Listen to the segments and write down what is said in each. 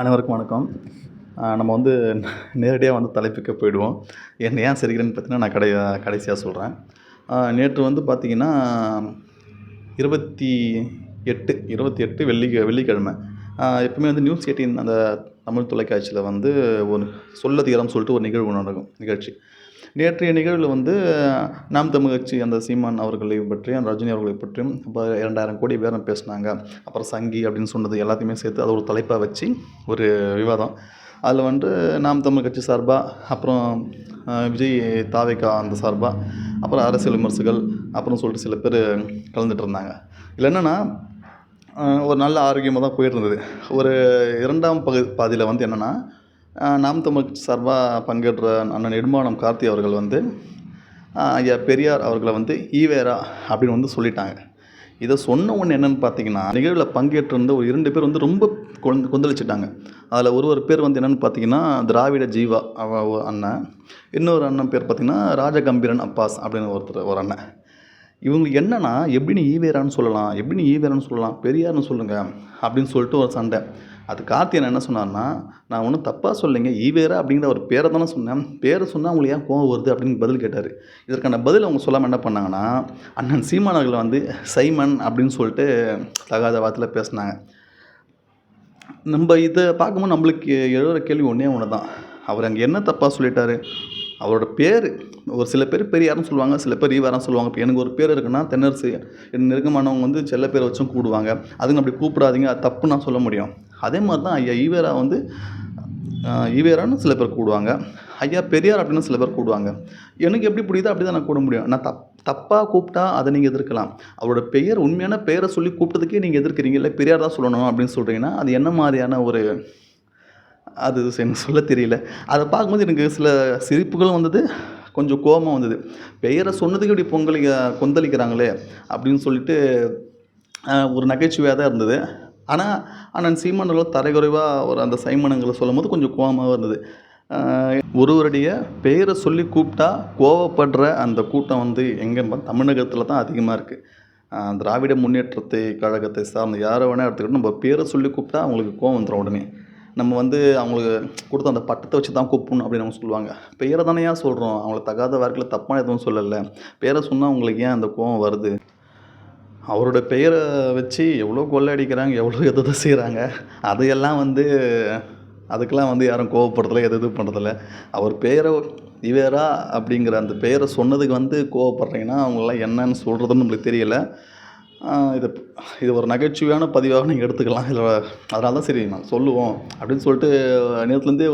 அனைவருக்கும் வணக்கம். நம்ம வந்து நேரடியாக வந்து தலைப்புக்கு போயிடுவோம். என்ன ஏன் சிரிக்கிறேன்னு பார்த்தீங்கன்னா நான் கடை கடைசியாக சொல்கிறேன் நேற்று வந்து பார்த்திங்கன்னா இருபத்தி எட்டு இருபத்தி எட்டு வெள்ளி வெள்ளிக்கிழமை. எப்பவுமே வந்து நியூஸ் எயிட்டின் அந்த தமிழ் தொலைக்காட்சியில் வந்து ஒரு சொல்ல தீரம் சொல்லிட்டு ஒரு நிகழ்வு நடக்கும் நிகழ்ச்சி. நேற்றைய நிகழ்வில் வந்து நாம் தமிழ் கட்சி அந்த சீமான் அவர்களை பற்றியும் ரஜினி அவர்களை பற்றியும் இப்போ இரண்டாயிரம் கோடி பேரம் பேசினாங்க. அப்புறம் சங்கி அப்படின்னு சொன்னது எல்லாத்தையுமே சேர்த்து அது ஒரு தலைப்பாக வச்சு ஒரு விவாதம். அதில் வந்து நாம் தமிழ் கட்சி சார்பாக அப்புறம் விஜய் தாவேக்கா அந்த சார்பாக அப்புறம் அரசியல் விமர்சகர்கள் அப்புறம் சொல்லிட்டு சில பேர் கலந்துட்டு இருந்தாங்க. இதில் என்னென்னா ஒரு நல்ல ஆரோக்கியமாக தான் போயிட்டு இருந்தது. ஒரு இரண்டாம் பகு பாதியில் வந்து என்னென்னா நாம் தமிழ் சார்பாக பங்கேற்ற அண்ணன் நெடுமானம் கார்த்தி அவர்கள் வந்து ஐயா பெரியார் அவர்களை வந்து ஈவேரா அப்படின்னு வந்து சொல்லிட்டாங்க. இதை சொன்ன ஒன்று என்னென்னு பார்த்தீங்கன்னா நிகழ்வில் பங்கேற்றிருந்த ஒரு இரண்டு பேர் வந்து ரொம்ப கொந்த கொந்தளிச்சிட்டாங்க. அதில் ஒரு ஒரு பேர் வந்து என்னென்னு பார்த்தீங்கன்னா திராவிட ஜீவா அவ அண்ணன். இன்னொரு அண்ணன் பேர் பார்த்திங்கன்னா ராஜகம்பீரன் அப்பாஸ் அப்படின்னு ஒருத்தர் ஒரு அண்ணன். இவங்க என்னென்னா எப்படின்னு ஈவேரான்னு சொல்லலாம் எப்படின்னு ஈவேரான்னு சொல்லலாம் பெரியார்னு சொல்லுங்கள் அப்படின்னு சொல்லிட்டு ஒரு சண்டை. அது கார்த்தியன் என்ன சொன்னார்னா நான் ஒன்றும் தப்பாக சொல்லிங்க ஈவேரா அப்படிங்கிற ஒரு பேரை தானே சொன்னேன். பேரை சொன்னால் உங்களுக்கு ஏன் கோவம் வருது அப்படின்னு பதில் கேட்டார். இதற்கான பதில் அவங்க சொல்லாமல் என்ன பண்ணாங்கன்னா அண்ணன் சீமானவர்கள் வந்து சைமன் அப்படின்னு சொல்லிட்டு தகாத வார்த்தையில் பேசினாங்க. நம்ம இதை பார்க்கும்போது நம்மளுக்கு எழுதுகிற கேள்வி ஒன்றே ஒன்று தான் அவர் அங்கே என்ன தப்பாக சொல்லிட்டாரு? அவரோட பேர் ஒரு சில பேர் பெரியாரும் சொல்லுவாங்க சில பேர் ஈவாரம் சொல்லுவாங்க. இப்போ எனக்கு ஒரு பேர் இருக்குன்னா தென்னரசு என் நெருக்கமானவங்க வந்து செல்ல பேர் வச்சும் கூடுவாங்க. அதுங்க அப்படி கூப்பிடாதீங்க அது தப்பு நான் சொல்ல முடியும். அதே மாதிரி தான் ஐயா ஈவேரா வந்து ஈவேரான்னு சில பேர் கூடுவாங்க. ஐயா பெரியார் அப்படின்னு சில பேர் கூடுவாங்க. எனக்கு எப்படி புரியுதோ அப்படி தான் நான் கூட முடியும். நான் தப் தப்பாக கூப்பிட்டா அதை நீங்கள் எதிர்க்கலாம். அவரோட பெயர் உண்மையான பெயரை சொல்லி கூப்பிட்டதுக்கே நீங்கள் எதிர்க்கிறீங்க. இல்லை பெரியார் தான் சொல்லணும் அப்படின்னு சொல்கிறீங்கன்னா அது என்ன மாதிரியான ஒரு அது எனக்கு சொல்ல தெரியல. அதை பார்க்கும்போது எனக்கு சில சிரிப்புகளும் வந்தது கொஞ்சம் கோபம் வந்தது. பெயரை சொன்னதுக்கு இப்படி பொங்கலி கொந்தளிக்கிறாங்களே அப்படின்னு சொல்லிட்டு ஒரு நகைச்சுவையாக தான் இருந்தது. ஆனால் அண்ணன் சீமானர்கள் தரைக்குறைவாக ஒரு அந்த சைமனங்களை சொல்லும் போது கொஞ்சம் கோபமாக இருந்தது. ஒருவருடைய பெயரை சொல்லி கூப்பிட்டா கோவப்படுற அந்த கூட்டம் வந்து எங்கே தமிழகத்தில் தான் அதிகமாக இருக்குது திராவிட முன்னேற்றத்தை கழகத்தை சார்ந்த யாரை வேணால் எடுத்துக்கிட்டு நம்ம பேரை சொல்லி கூப்பிட்டா அவங்களுக்கு கோவம் வந்துடும் உடனே. நம்ம வந்து அவங்களுக்கு கொடுத்த அந்த பட்டத்தை வச்சு தான் கூப்பிடணும் அப்படின்னு அவங்க சொல்லுவாங்க. பெயரை தானே ஏன் சொல்கிறோம் அவங்கள தகாத வார்த்தையில் தப்பான எதுவும் சொல்லலை. பேரை சொன்னால் அவங்களுக்கு ஏன் அந்த கோவம் வருது? அவரோட பெயரை வச்சு எவ்வளோ கொள்ளடிக்கிறாங்க எவ்வளோ எது எது செய்கிறாங்க அதையெல்லாம் வந்து அதுக்கெல்லாம் வந்து யாரும் கோவப்படுறதில்ல எது இது பண்ணுறதில்ல அவர் பெயரை இவேரா அப்படிங்கிற அந்த பெயரை சொன்னதுக்கு வந்து கோவப்படுறீங்கன்னா அவங்களாம் என்னன்னு சொல்கிறதுன்னு நம்மளுக்கு தெரியல. இது இது ஒரு நகைச்சுவையான பதிவாக நீங்கள் எடுத்துக்கலாம். இல்லை அதனால தான் சரி நான் சொல்லுவோம் அப்படின்னு சொல்லிட்டு நேரத்துலேருந்தே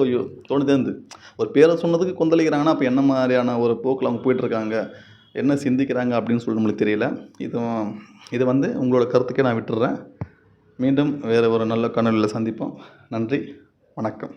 தோணுதேருந்து ஒரு பேரை சொன்னதுக்கு கொந்தளிக்கிறாங்கன்னா அப்போ என்ன மாதிரியான ஒரு போக்கில் அவங்க போயிட்டுருக்காங்க என்ன சிந்திக்கிறாங்க அப்படின்னு சொல்லி நம்மளுக்கு தெரியல. இதுவும் இது வந்து உங்களோட கருத்துக்கே நான் விட்டுறேன். மீண்டும் வேறு ஒரு நல்ல கனவில் சந்திப்போம். நன்றி. வணக்கம்.